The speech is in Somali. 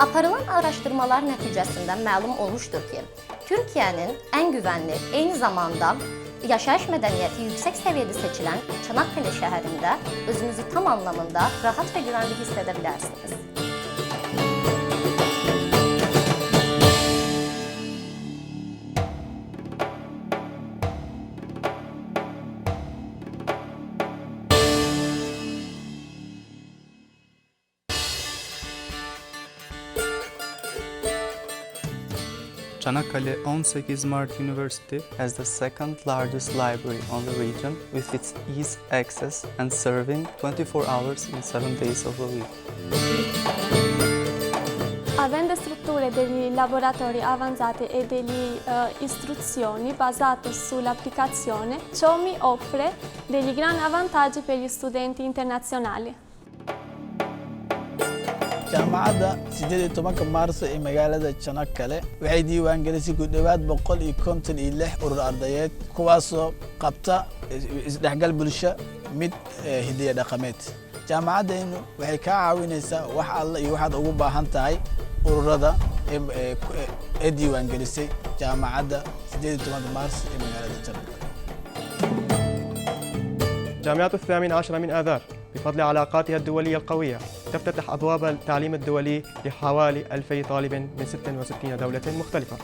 Aparılan araştırmalar nəticəsində məlum olmuşdur ki, Türkiyənin ən güvənli, eyni zamanda yaşayış mədəniyyəti yüksək səviyyədə seçilən Çanakkale şəhərində özünüzü tam anlamında rahat və güvənli hiss edə. Çanakkale 18 Mart University has the second largest library on the region with its easy access and serving 24 hours in 7 days of the week. Avendo strutture degli laboratori avanzati e delle eh, istruzioni basate sull'applicazione, ciò mi offre degli grandi vantaggi per gli studenti internazionali. jaamacadda sideed iyo tobanka maarso ee magaalada janakkale waxay diiwaangelisay ku dhowaad boqol iyo konton iyo lix urur ardayeed kuwaasoo qabta isdhexgal bulsho mid eh, hidiya dhaqameed jaamacaddeennu waxay kaa caawinaysaa wax alla iyo waxaad ugu baahan tahay ururada ee ee ku- ee- ee diiwaangelisay jaamacadda sideed iyo tobanka maarso ee magaalada janakkale جامعة الثامن عشر من آذار بفضل علاقاتها الدولية القوية تفتتح أبواب التعليم الدولي لحوالي 2000 طالب من 66 دولة مختلفة.